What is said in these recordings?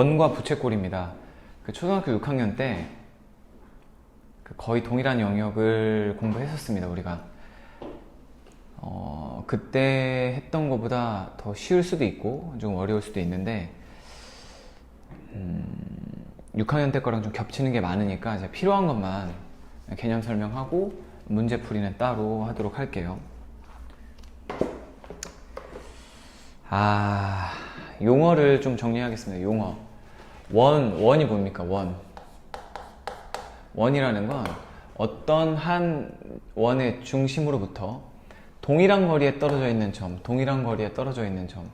원과 부채꼴입니다. 그 초등학교 6학년 때그 거의 동일한 영역을 공부했었습니다. 우리가 어, 그때 했던 것보다 더 쉬울 수도 있고 좀 어려울 수도 있는데 음, 6학년 때 거랑 좀 겹치는 게 많으니까 이제 필요한 것만 개념 설명하고 문제풀이는 따로 하도록 할게요. 아, 용어를 좀 정리하겠습니다. 용어. 원, 원이 뭡니까? 원. 원이라는 건 어떤 한 원의 중심으로부터 동일한 거리에 떨어져 있는 점, 동일한 거리에 떨어져 있는 점,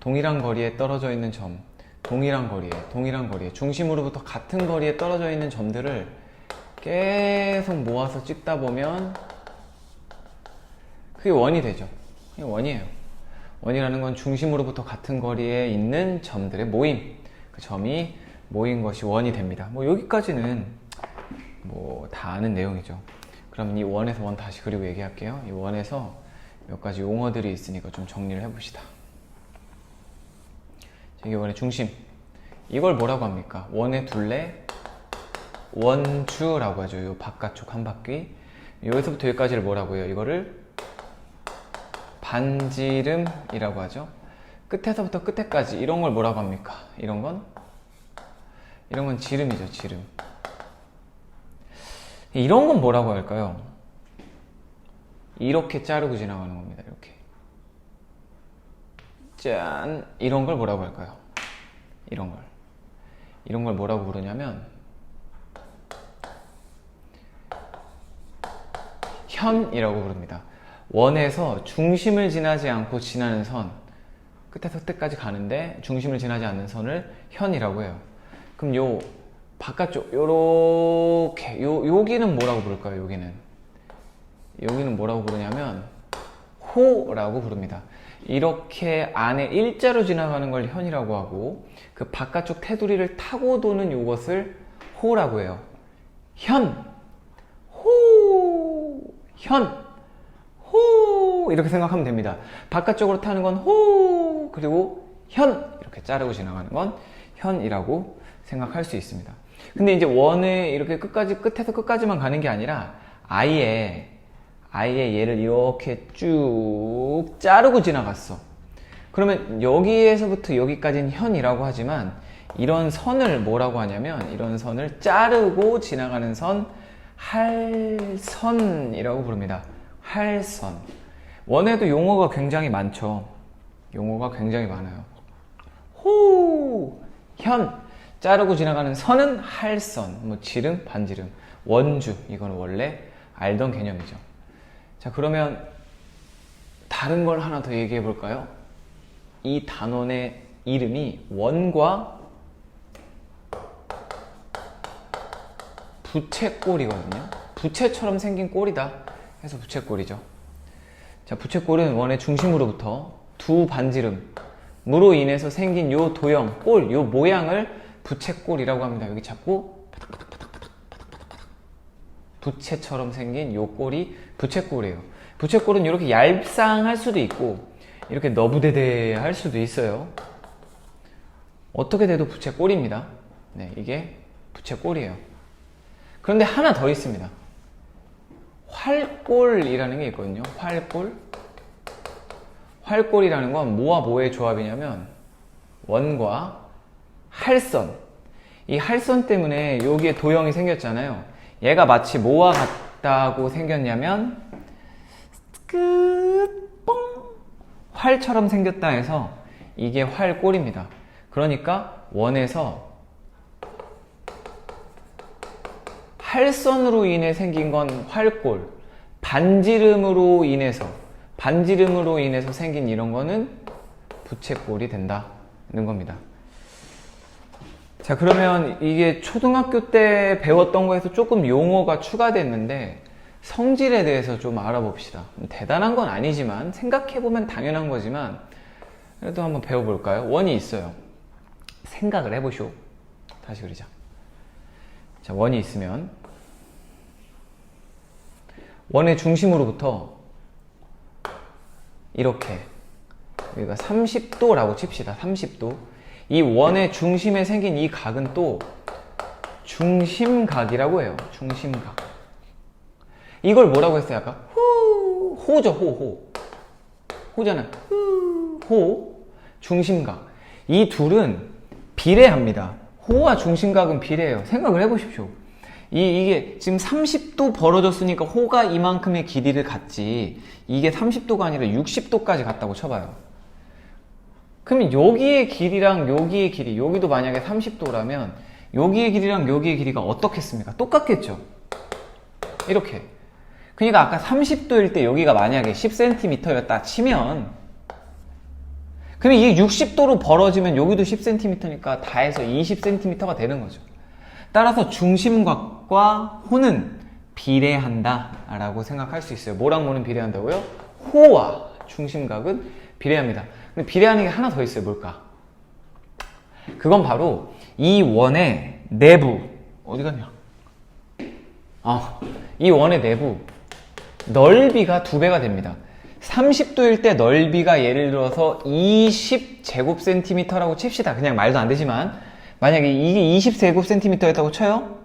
동일한 거리에 떨어져 있는 점, 동일한 거리에, 동일한 거리에, 중심으로부터 같은 거리에 떨어져 있는 점들을 계속 모아서 찍다 보면 그게 원이 되죠. 그게 원이에요. 원이라는 건 중심으로부터 같은 거리에 있는 점들의 모임. 그 점이 모인 것이 원이 됩니다. 뭐 여기까지는 뭐 다 아는 내용이죠. 그러면 이 원에서 원 다시 그리고 얘기할게요. 이 원에서 몇 가지 용어들이 있으니까 좀 정리를 해봅시다. 이게 원의 중심. 이걸 뭐라고 합니까? 원의 둘레, 원주라고 하죠. 요 바깥쪽 한 바퀴. 여기서부터 여기까지를 뭐라고 해요? 이거를 반지름이라고 하죠. 끝에서부터 끝에까지 이런 걸 뭐라고 합니까? 이런 건 이런 건 지름이죠, 지름. 이런 건 뭐라고 할까요? 이렇게 자르고 지나가는 겁니다. 이렇게. 짠. 이런 걸 뭐라고 할까요? 이런 걸. 이런 걸 뭐라고 부르냐면 현이라고 부릅니다. 원에서 중심을 지나지 않고 지나는 선, 끝에서 끝까지 가는데 중심을 지나지 않는 선을 현이라고 해요. 그럼 요 바깥쪽 요렇게 요 여기는 뭐라고 부를까요? 여기는 여기는 뭐라고 부르냐면 호라고 부릅니다. 이렇게 안에 일자로 지나가는 걸 현이라고 하고 그 바깥쪽 테두리를 타고 도는 요것을 호라고 해요. 현, 호, 현, 호 이렇게 생각하면 됩니다. 바깥쪽으로 타는 건 호 그리고 현 이렇게 자르고 지나가는 건 현이라고 생각할 수 있습니다. 근데 이제 원에 이렇게 끝까지 끝에서 끝까지만 가는 게 아니라 아예 아예 얘를 이렇게 쭉 자르고 지나갔어. 그러면 여기에서부터 여기까지는 현이라고 하지만 이런 선을 뭐라고 하냐면 이런 선을 자르고 지나가는 선 할선이라고 부릅니다. 할선. 원에도 용어가 굉장히 많죠. 용어가 굉장히 많아요. 호, 현. 자르고 지나가는 선은 할선, 뭐 지름, 반지름, 원주 이거는 원래 알던 개념이죠. 자 그러면 다른 걸 하나 더 얘기해 볼까요? 이 단원의 이름이 원과 부채꼴이거든요. 부채처럼 생긴 꼴이다 해서 부채꼴이죠. 자 부채꼴은 원의 중심으로부터 두 반지름으로 인해서 생긴 요 도형, 꼴, 요 모양을 부채꼴이라고 합니다. 여기 잡고 부채처럼 생긴 요 꼴이 부채꼴이에요. 부채꼴은 이렇게 얄쌍할 수도 있고 이렇게 너부대대 할 수도 있어요. 어떻게 돼도 부채꼴입니다. 네, 이게 부채꼴이에요. 그런데 하나 더 있습니다. 활꼴이라는 게 있거든요. 활꼴. 활꼴이라는 건 뭐와 뭐의 조합이냐면 원과 할선. 이 할선 때문에 여기에 도형이 생겼잖아요. 얘가 마치 뭐와 같다고 생겼냐면 끝뽕 활처럼 생겼다 해서 이게 활꼴입니다. 그러니까 원에서 활선으로 인해 생긴 건 활꼴, 반지름으로 인해서 반지름으로 인해서 생긴 이런 거는 부채꼴이 된다는 겁니다. 자, 그러면 이게 초등학교 때 배웠던 거에서 조금 용어가 추가됐는데 성질에 대해서 좀 알아봅시다. 대단한 건 아니지만 생각해보면 당연한 거지만 그래도 한번 배워볼까요? 원이 있어요. 생각을 해보시오. 다시 그리자. 자, 원이 있으면 원의 중심으로부터 이렇게 여기가 30도라고 칩시다. 30도. 이 원의 중심에 생긴 이 각은 또 중심각이라고 해요. 중심각. 이걸 뭐라고 했어요? 아까 후 호죠 호 호. 후 호. 중심각. 이 둘은 비례합니다. 호와 중심각은 비례해요. 생각을 해보십시오. 이, 이게 지금 30도 벌어졌으니까 호가 이만큼의 길이를 갖지 이게 30도가 아니라 60도까지 갔다고 쳐봐요. 그러면 여기의 길이랑 여기의 길이 여기도 만약에 30도라면 여기의 길이랑 여기의 길이가 어떻겠습니까? 똑같겠죠? 이렇게 그러니까 아까 30도일 때 여기가 만약에 10cm였다 치면 그럼 이게 60도로 벌어지면 여기도 10cm니까 다 해서 20cm가 되는 거죠. 따라서 중심각 과 호는 비례한다 라고 생각할 수 있어요. 뭐랑 뭐는 비례한다고요? 호와 중심각은 비례합니다. 근데 비례하는 게 하나 더 있어요. 뭘까? 그건 바로 이 원의 내부 어디 갔냐? 아, 이 원의 내부 넓이가 두 배가 됩니다. 30도일 때 넓이가 예를 들어서 20제곱센티미터라고 칩시다. 그냥 말도 안 되지만 만약에 이게 20제곱센티미터였다고 쳐요?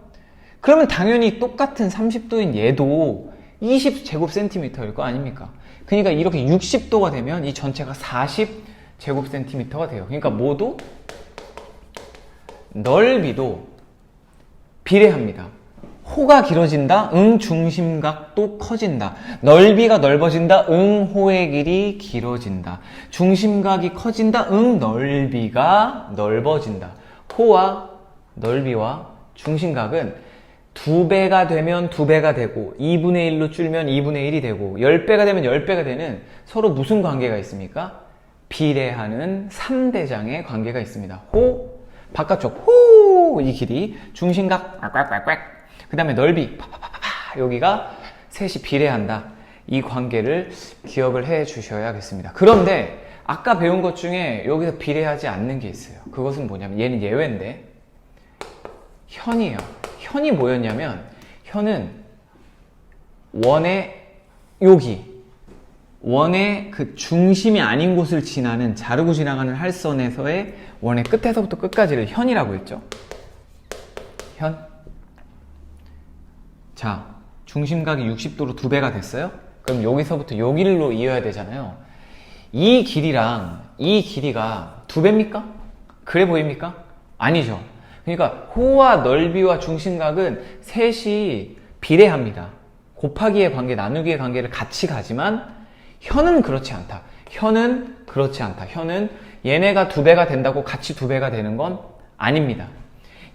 그러면 당연히 똑같은 30도인 얘도 20제곱센티미터일 거 아닙니까? 그러니까 이렇게 60도가 되면 이 전체가 40제곱센티미터가 돼요. 그러니까 모두 넓이도 비례합니다. 호가 길어진다, 응, 중심각도 커진다. 넓이가 넓어진다, 응, 호의 길이 길어진다. 중심각이 커진다, 응, 넓이가 넓어진다. 호와 넓이와 중심각은 두 배가 되면 두 배가 되고 2분의 1로 줄면 2분의 1이 되고 10배가 되면 10배가 되는 서로 무슨 관계가 있습니까? 비례하는 3대장의 관계가 있습니다. 호, 바깥쪽 호, 이 길이, 중심각 꽉꽉꽉꽉, 그 다음에 넓이 파파파파 여기가 셋이 비례한다. 이 관계를 기억을 해 주셔야겠습니다. 그런데 아까 배운 것 중에 여기서 비례하지 않는 게 있어요. 그것은 뭐냐면 얘는 예외인데 현이에요. 현이 뭐였냐면 현은 원의 여기 원의 그 중심이 아닌 곳을 지나는 자르고 지나가는 할선에서의 원의 끝에서부터 끝까지를 현이라고 했죠. 현. 자, 중심각이 60도로 두 배가 됐어요? 그럼 여기서부터 여기로 이어야 되잖아요. 이 길이랑 이 길이가 두 배입니까? 그래 보입니까? 아니죠. 그러니까 호와 넓이와 중심각은 셋이 비례합니다. 곱하기의 관계, 나누기의 관계를 같이 가지만 현은 그렇지 않다. 현은 그렇지 않다. 현은 얘네가 두 배가 된다고 같이 두 배가 되는 건 아닙니다.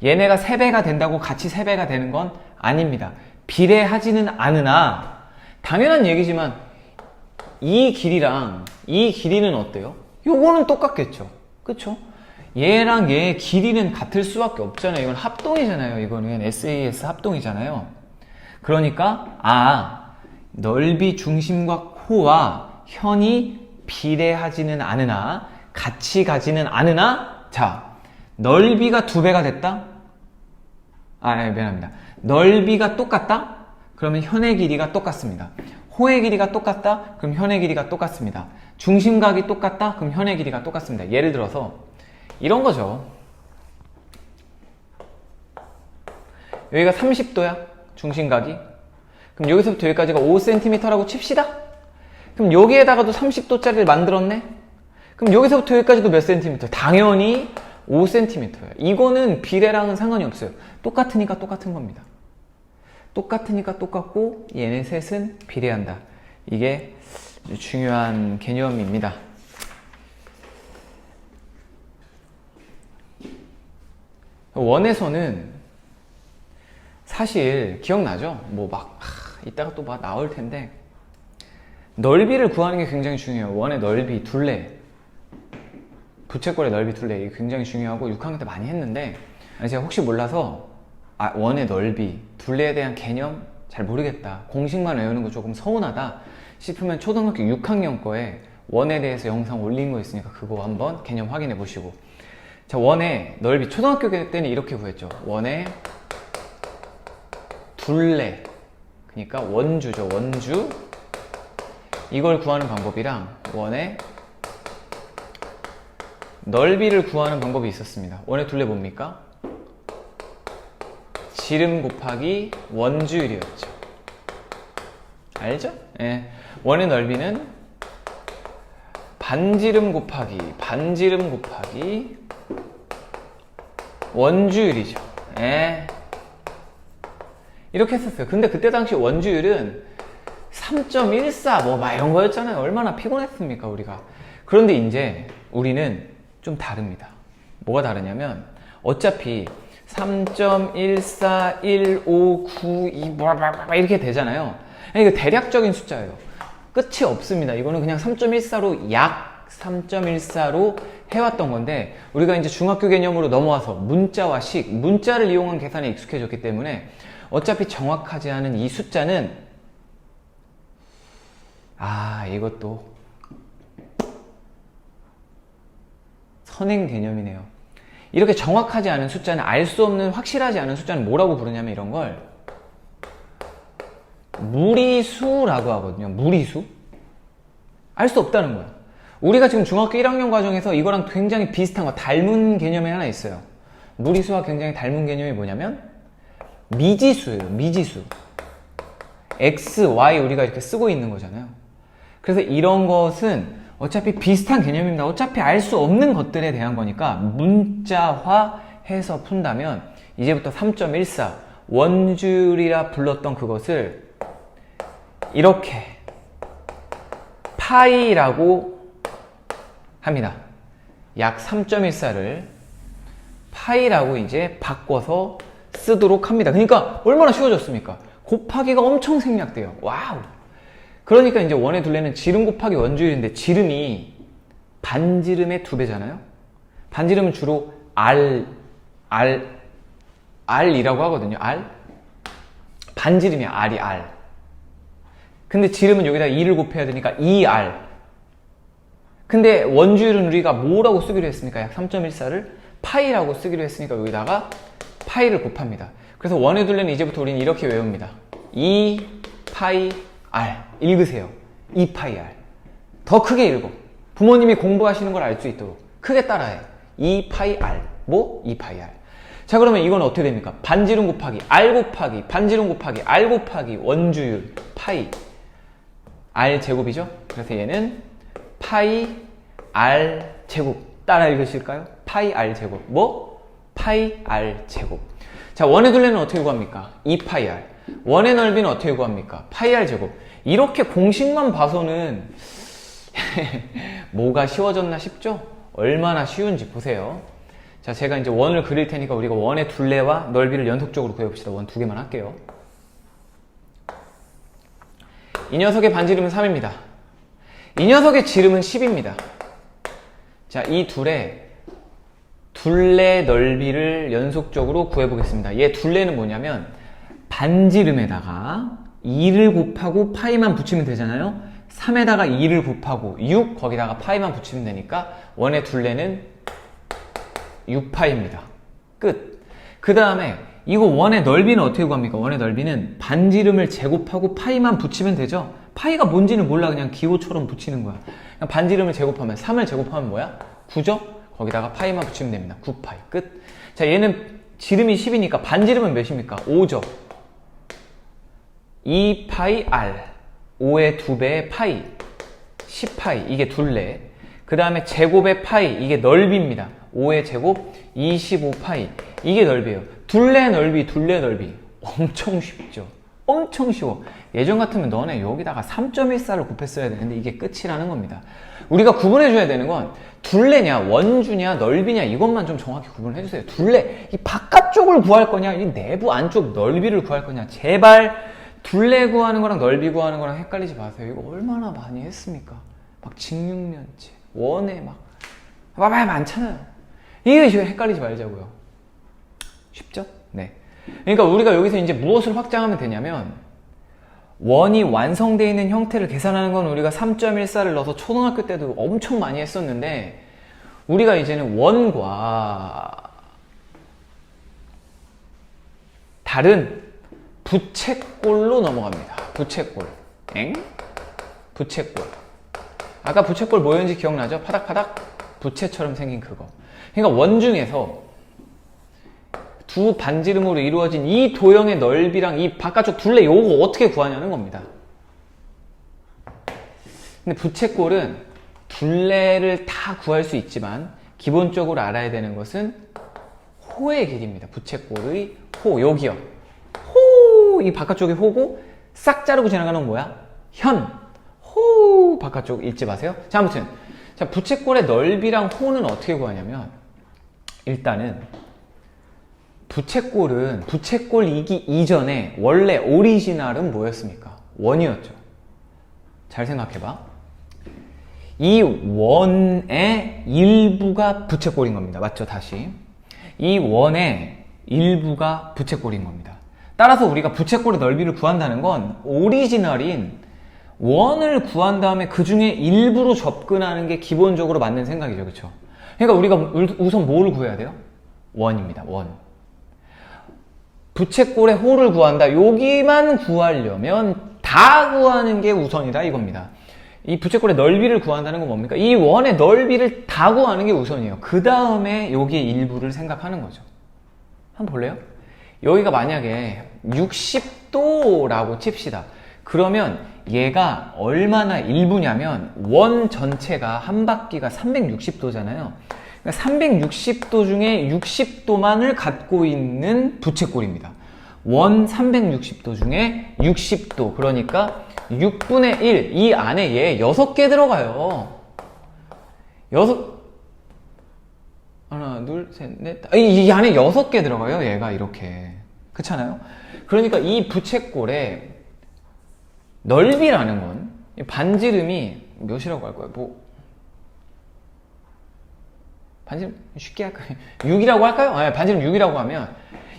얘네가 세 배가 된다고 같이 세 배가 되는 건 아닙니다. 비례하지는 않으나 당연한 얘기지만 이 길이랑 이 길이는 어때요? 요거는 똑같겠죠. 그쵸? 얘랑 얘의 길이는 같을 수밖에 없잖아요. 이건 합동이잖아요. 이거는 SAS 합동이잖아요. 그러니까 아 넓이 중심과 코와 현이 비례하지는 않으나 같이 가지는 않으나 자 넓이가 두 배가 됐다? 아, 아 미안합니다. 넓이가 똑같다? 그러면 현의 길이가 똑같습니다. 호의 길이가 똑같다? 그럼 현의 길이가 똑같습니다. 중심각이 똑같다? 그럼 현의 길이가 똑같습니다. 예를 들어서 이런 거죠. 여기가 30도야. 중심각이. 그럼 여기서부터 여기까지가 5cm라고 칩시다. 그럼 여기에다가도 30도짜리를 만들었네. 그럼 여기서부터 여기까지도 몇 cm? 당연히 5cm야. 이거는 비례랑은 상관이 없어요. 똑같으니까 똑같은 겁니다. 똑같으니까 똑같고 얘네 셋은 비례한다. 이게 중요한 개념입니다. 원에서는 사실 기억나죠? 뭐 막 이따가 또 막 나올 텐데 넓이를 구하는 게 굉장히 중요해요. 원의 넓이, 둘레, 부채꼴의 넓이, 둘레 이게 굉장히 중요하고 6학년 때 많이 했는데 제가 혹시 몰라서 아, 원의 넓이, 둘레에 대한 개념 잘 모르겠다. 공식만 외우는 거 조금 서운하다 싶으면 초등학교 6학년 거에 원에 대해서 영상 올린 거 있으니까 그거 한번 개념 확인해 보시고 자 원의 넓이 초등학교 때는 이렇게 구했죠. 원의 둘레 그러니까 원주죠. 원주 이걸 구하는 방법이랑 원의 넓이를 구하는 방법이 있었습니다. 원의 둘레 뭡니까? 지름 곱하기 원주율이었죠. 알죠? 예. 원의 넓이는 반지름 곱하기 반지름 곱하기 원주율이죠. 예. 이렇게 했었어요. 근데 그때 당시 원주율은 3.14 뭐 막 이런 거였잖아요. 얼마나 피곤했습니까, 우리가. 그런데 이제 우리는 좀 다릅니다. 뭐가 다르냐면 어차피 3.14159 뭐라라라 이렇게 되잖아요. 이거 대략적인 숫자예요. 끝이 없습니다. 이거는 그냥 3.14로 약 3.14로 해왔던 건데 우리가 이제 중학교 개념으로 넘어와서 문자와 식, 문자를 이용한 계산에 익숙해졌기 때문에 어차피 정확하지 않은 이 숫자는 아 이것도 선행 개념이네요. 이렇게 정확하지 않은 숫자는 알 수 없는 확실하지 않은 숫자는 뭐라고 부르냐면 이런 걸 무리수라고 하거든요. 무리수. 알 수 없다는 거예요. 우리가 지금 중학교 1학년 과정에서 이거랑 굉장히 비슷한 거, 닮은 개념이 하나 있어요. 무리수와 굉장히 닮은 개념이 뭐냐면 미지수예요. 미지수. x, y 우리가 이렇게 쓰고 있는 거잖아요. 그래서 이런 것은 어차피 비슷한 개념입니다. 어차피 알 수 없는 것들에 대한 거니까 문자화 해서 푼다면 이제부터 3.14 원줄이라 불렀던 그것을 이렇게 파이라고 합니다. 약 3.14를 파이라고 이제 바꿔서 쓰도록 합니다. 그러니까 얼마나 쉬워졌습니까? 곱하기가 엄청 생략돼요. 와우. 그러니까 이제 원의 둘레는 지름 곱하기 원주율인데 지름이 반지름의 두 배잖아요. 반지름은 주로 R, R, R이라고 하거든요. R. 반지름이 R이 R. 근데 지름은 여기다 2를 곱해야 되니까 2R. 근데 원주율은 우리가 뭐라고 쓰기로 했습니까? 약 3.14를 파이라고 쓰기로 했으니까 여기다가 파이를 곱합니다. 그래서 원의 둘레는 이제부터 우리는 이렇게 외웁니다. 2 파이 R. 읽으세요. 2 파이 R. 더 크게 읽어. 부모님이 공부하시는 걸 알 수 있도록 크게 따라해. 2 파이 R. 뭐? 2 파이 R. 자 그러면 이건 어떻게 됩니까? 반지름 곱하기 R 곱하기 반지름 곱하기 R 곱하기 원주율 파이 R 제곱이죠? 그래서 얘는 파이 R 제곱 따라 읽으실까요? 파이 R 제곱 뭐? 파이 R 제곱 자 원의 둘레는 어떻게 구합니까? 2파이 R 원의 넓이는 어떻게 구합니까? 파이 R 제곱 이렇게 공식만 봐서는 뭐가 쉬워졌나 싶죠? 얼마나 쉬운지 보세요 자 제가 이제 원을 그릴 테니까 우리가 원의 둘레와 넓이를 연속적으로 구해봅시다 원 두 개만 할게요 이 녀석의 반지름은 3입니다. 이 녀석의 지름은 10입니다. 자, 이 둘의 둘레 넓이를 연속적으로 구해보겠습니다. 얘 둘레는 뭐냐면 반지름에다가 2를 곱하고 파이만 붙이면 되잖아요. 3에다가 2를 곱하고 6 거기다가 파이만 붙이면 되니까 원의 둘레는 6파입니다. 끝. 그 다음에 이거 원의 넓이는 어떻게 구합니까? 원의 넓이는 반지름을 제곱하고 파이만 붙이면 되죠? 파이가 뭔지는 몰라. 그냥 기호처럼 붙이는 거야. 반지름을 제곱하면 3을 제곱하면 뭐야? 9죠? 거기다가 파이만 붙이면 됩니다. 9파이. 끝. 자, 얘는 지름이 10이니까 반지름은 몇입니까? 5죠? 2파이 R. 5의 2배의 파이. 10파이. 이게 둘레. 그 다음에 제곱의 파이. 이게 넓이입니다. 5의 제곱 25파이. 이게 넓이에요. 둘레 넓이, 둘레 넓이. 엄청 쉽죠? 엄청 쉬워. 예전 같으면 너네 여기다가 3.14를 곱했어야 되는데 이게 끝이라는 겁니다. 우리가 구분해줘야 되는 건 둘레냐, 원주냐, 넓이냐 이것만 좀 정확히 구분해주세요. 둘레, 이 바깥쪽을 구할 거냐, 이 내부 안쪽 넓이를 구할 거냐. 제발 둘레 구하는 거랑 넓이 구하는 거랑 헷갈리지 마세요. 이거 얼마나 많이 했습니까? 막 직육면체, 원에 막, 막 많잖아요. 지금 헷갈리지 말자고요. 쉽죠? 네. 그러니까 우리가 여기서 이제 무엇을 확장하면 되냐면 원이 완성되어 있는 형태를 계산하는 건 우리가 3.14를 넣어서 초등학교 때도 엄청 많이 했었는데 우리가 이제는 원과 다른 부채꼴로 넘어갑니다. 부채꼴. 엥? 부채꼴. 아까 부채꼴 뭐였는지 기억나죠? 파닥파닥 부채처럼 생긴 그거. 그러니까 원 중에서 두 반지름으로 이루어진 이 도형의 넓이랑 이 바깥쪽 둘레 요거 어떻게 구하냐는 겁니다. 근데 부채꼴은 둘레를 다 구할 수 있지만 기본적으로 알아야 되는 것은 호의 길이입니다. 부채꼴의 호 여기요. 호, 이 바깥쪽이 호고 싹 자르고 지나가는 건 뭐야? 현. 호 바깥쪽 읽지 마세요. 자, 아무튼 자 부채꼴의 넓이랑 호는 어떻게 구하냐면 일단은 부채꼴은 부채꼴 이기 이전에 원래 오리지널은 뭐였습니까? 원이었죠. 잘 생각해봐. 이 원의 일부가 부채꼴인 겁니다. 맞죠? 다시. 이 원의 일부가 부채꼴인 겁니다. 따라서 우리가 부채꼴의 넓이를 구한다는 건 오리지널인 원을 구한 다음에 그 중에 일부로 접근하는 게 기본적으로 맞는 생각이죠. 그렇죠? 그러니까 우리가 우- 우선 뭐를 구해야 돼요? 원입니다. 원. 부채꼴의 호를 구한다. 여기만 구하려면 다 구하는 게 우선이다 이겁니다. 이 부채꼴의 넓이를 구한다는 건 뭡니까? 이 원의 넓이를 다 구하는 게 우선이에요. 그 다음에 여기의 일부를 생각하는 거죠. 한번 볼래요? 여기가 만약에 60도라고 칩시다. 그러면 얘가 얼마나 일부냐면 원 전체가 한 바퀴가 360도잖아요. 그러니까 360도 중에 60도만을 갖고 있는 부채꼴입니다. 원 360도 중에 60도 그러니까 6분의 1 이 안에 얘 6개 들어가요. 6 하나 둘셋넷 이, 이 안에 6개 들어가요. 얘가 이렇게 그렇잖아요. 그러니까 이 부채꼴의 넓이라는 건 반지름이 몇이라고 할 거예요? 뭐 반지름 쉽게 할까요? 6이라고 할까요? 아, 반지름 6이라고 하면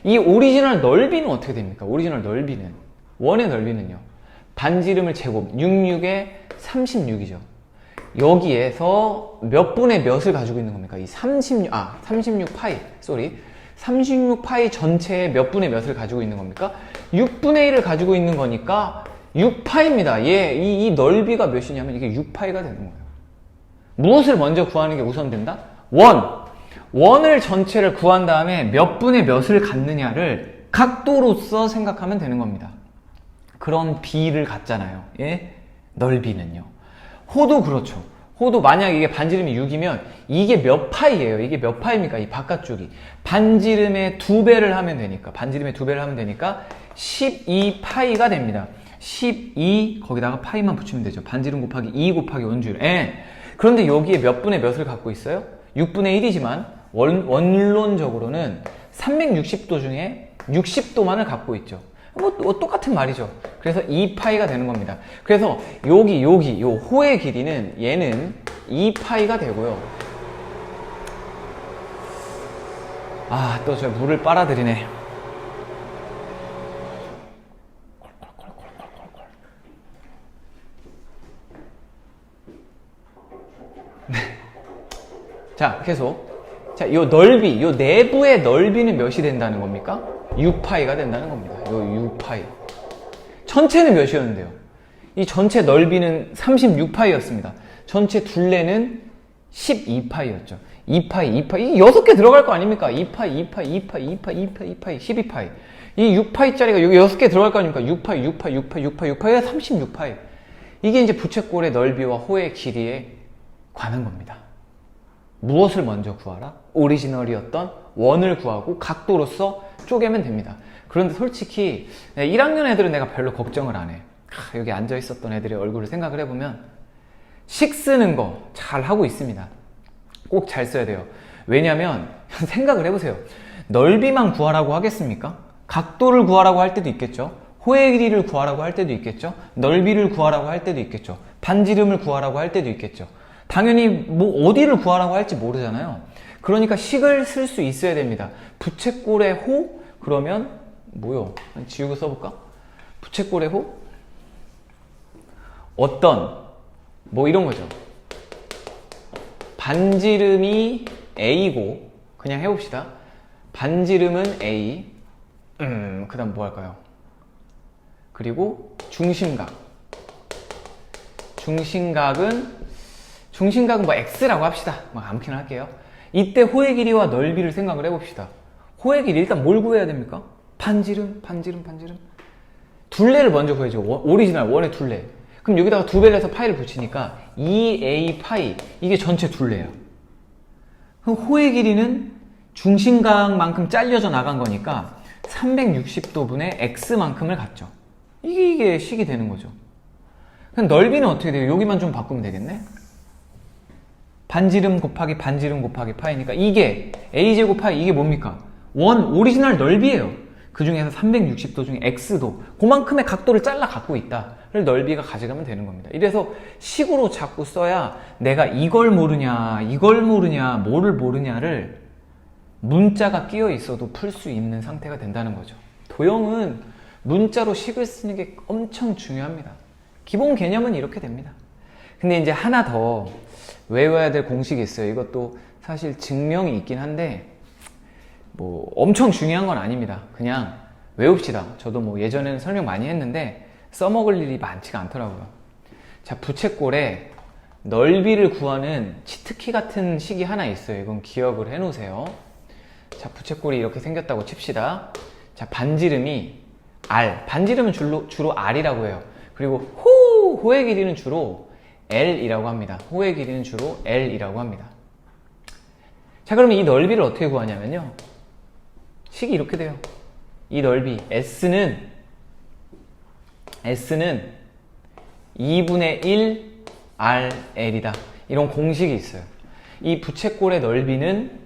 이 오리지널 넓이는 어떻게 됩니까? 오리지널 넓이는 원의 넓이는요. 반지름을 제곱 66에 36이죠. 여기에서 몇 분의 몇을 가지고 있는 겁니까? 이 36, 아, 36 파이, 쏘리. 36 파이 전체에 몇 분의 몇을 가지고 있는 겁니까? 6분의 1을 가지고 있는 거니까 6파입니다. 얘, 이, 이 넓이가 몇이냐면 이게 6파이가 되는 거예요. 무엇을 먼저 구하는 게 우선 된다? 원. 원을 전체를 구한 다음에 몇 분의 몇을 갖느냐를 각도로서 생각하면 되는 겁니다. 그런 비를 갖잖아요. 예? 넓이는요. 호도 그렇죠. 호도 만약 이게 반지름이 6이면 이게 몇 파이예요? 이게 몇 파입니까? 이 바깥쪽이. 반지름의 두 배를 하면 되니까. 반지름의 두 배를 하면 되니까 12파이가 됩니다. 12 거기다가 파이만 붙이면 되죠. 반지름 곱하기 2 곱하기 원주율. 예. 그런데 여기에 몇 분의 몇을 갖고 있어요? 6분의 1이지만 원, 원론적으로는 360도 중에 60도만을 갖고 있죠. 뭐, 또 똑같은 말이죠. 그래서 2파이가 되는 겁니다. 그래서 여기 여기 요 호의 길이는 얘는 2파이가 되고요. 아, 또 저 물을 빨아들이네. 자, 계속. 자, 요 넓이, 요 내부의 넓이는 몇이 된다는 겁니까? 6파이가 된다는 겁니다. 요 6파이. 전체는 몇이었는데요? 이 전체 넓이는 36파이였습니다. 전체 둘레는 12파이였죠. 2파이, 2파이. 이 6개 들어갈 거 아닙니까? 2파이, 2파이, 2파이, 2파이, 2파이, 2파이, 12파이. 이 6파이짜리가 여기 6개 들어갈 거 아닙니까? 6파이, 6파이, 6파이, 6파이, 6파이가 36파이. 이게 이제 부채꼴의 넓이와 호의 길이에 관한 겁니다. 무엇을 먼저 구하라? 오리지널이었던 원을 구하고 각도로서 쪼개면 됩니다. 그런데 솔직히 1학년 애들은 내가 별로 걱정을 안 해. 하, 여기 앉아 있었던 애들의 얼굴을 생각을 해보면 식 쓰는 거 잘 하고 있습니다. 꼭 잘 써야 돼요. 왜냐면 생각을 해보세요. 넓이만 구하라고 하겠습니까? 각도를 구하라고 할 때도 있겠죠. 호의 길이를 구하라고 할 때도 있겠죠. 넓이를 구하라고 할 때도 있겠죠. 반지름을 구하라고 할 때도 있겠죠. 당연히 뭐 어디를 구하라고 할지 모르잖아요. 그러니까 식을 쓸 수 있어야 됩니다. 부채꼴의 호 그러면 뭐요? 지우고 써볼까? 부채꼴의 호 어떤 뭐 이런 거죠. 반지름이 A고 그냥 해봅시다. 반지름은 A. 음, 그다음 뭐 할까요? 그리고 중심각. 중심각은 중심각은 뭐 x라고 합시다. 뭐 아무렇게나 할게요. 이때 호의 길이와 넓이를 생각을 해봅시다. 호의 길이 일단 뭘 구해야 됩니까? 반지름, 반지름, 반지름. 둘레를 먼저 구해줘. 원- 오리지널 원의 둘레. 그럼 여기다가 두 배를 해서 파이를 붙이니까 2a 파이 이게 전체 둘레야. 그럼 호의 길이는 중심각만큼 잘려져 나간 거니까 360도분의 x만큼을 갖죠. 이게 이게 식이 되는 거죠. 그럼 넓이는 어떻게 돼요? 여기만 좀 바꾸면 되겠네. 반지름 곱하기 반지름 곱하기 파이니까 이게 a제곱 파이 이게 뭡니까? 원 오리지널 넓이에요. 그 중에서 360도 중에 x도 그만큼의 각도를 잘라 갖고 있다를 넓이가 가져가면 되는 겁니다. 이래서 식으로 자꾸 써야 내가 이걸 모르냐, 이걸 모르냐, 뭐를 모르냐를 문자가 끼어 있어도 풀 수 있는 상태가 된다는 거죠. 도형은 문자로 식을 쓰는 게 엄청 중요합니다. 기본 개념은 이렇게 됩니다. 근데 이제 하나 더 외워야 될 공식이 있어요. 이것도 사실 증명이 있긴 한데 뭐 엄청 중요한 건 아닙니다. 그냥 외웁시다. 저도 뭐 예전에는 설명 많이 했는데 써먹을 일이 많지가 않더라고요. 자, 부채꼴에 넓이를 구하는 치트키 같은 식이 하나 있어요. 이건 기억을 해 놓으세요. 자, 부채꼴이 이렇게 생겼다고 칩시다. 자, 반지름이 R. 반지름은 주로, 주로 R이라고 해요. 그리고 호, 호의 길이는 주로 L이라고 합니다. 호의 길이는 주로 L이라고 합니다. 자, 그러면 이 넓이를 어떻게 구하냐면요. 식이 이렇게 돼요. 이 넓이 S는 S는 2분의 1 RL이다. 이런 공식이 있어요. 이 부채꼴의 넓이는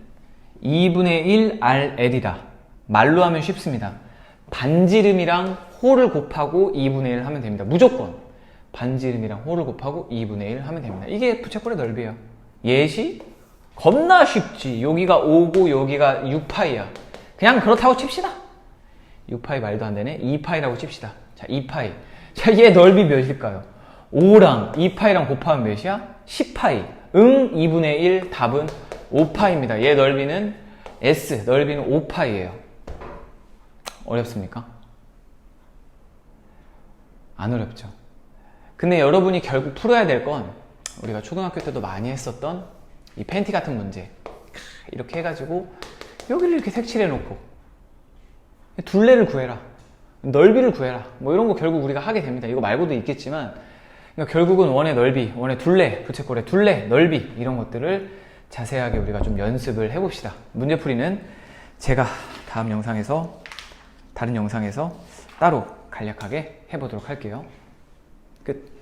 2분의 1 RL이다. 말로 하면 쉽습니다. 반지름이랑 호를 곱하고 2분의 1 하면 됩니다. 무조건. 반지름이랑 호를 곱하고 2분의 1 하면 됩니다. 이게 부채꼴의 넓이에요. 예시? 겁나 쉽지. 여기가 5고 여기가 6파이야. 그냥 그렇다고 칩시다. 6파이 말도 안 되네. 2파이라고 칩시다. 자, 2파이. 자, 얘 넓이 몇일까요? 5랑 2파이랑 곱하면 몇이야? 10파이. 응, 2분의 1 답은 5파입니다. 얘 넓이는 S, 넓이는 5파이예요. 어렵습니까? 안 어렵죠. 근데 여러분이 결국 풀어야 될 건 우리가 초등학교 때도 많이 했었던 이 팬티 같은 문제. 이렇게 해가지고 여기를 이렇게 색칠해 놓고 둘레를 구해라. 넓이를 구해라. 뭐 이런 거 결국 우리가 하게 됩니다. 이거 말고도 있겠지만 그러니까 결국은 원의 넓이, 원의 둘레, 부채꼴의 둘레, 넓이 이런 것들을 자세하게 우리가 좀 연습을 해봅시다. 문제풀이는 제가 다음 영상에서 다른 영상에서 따로 간략하게 해보도록 할게요. 끝.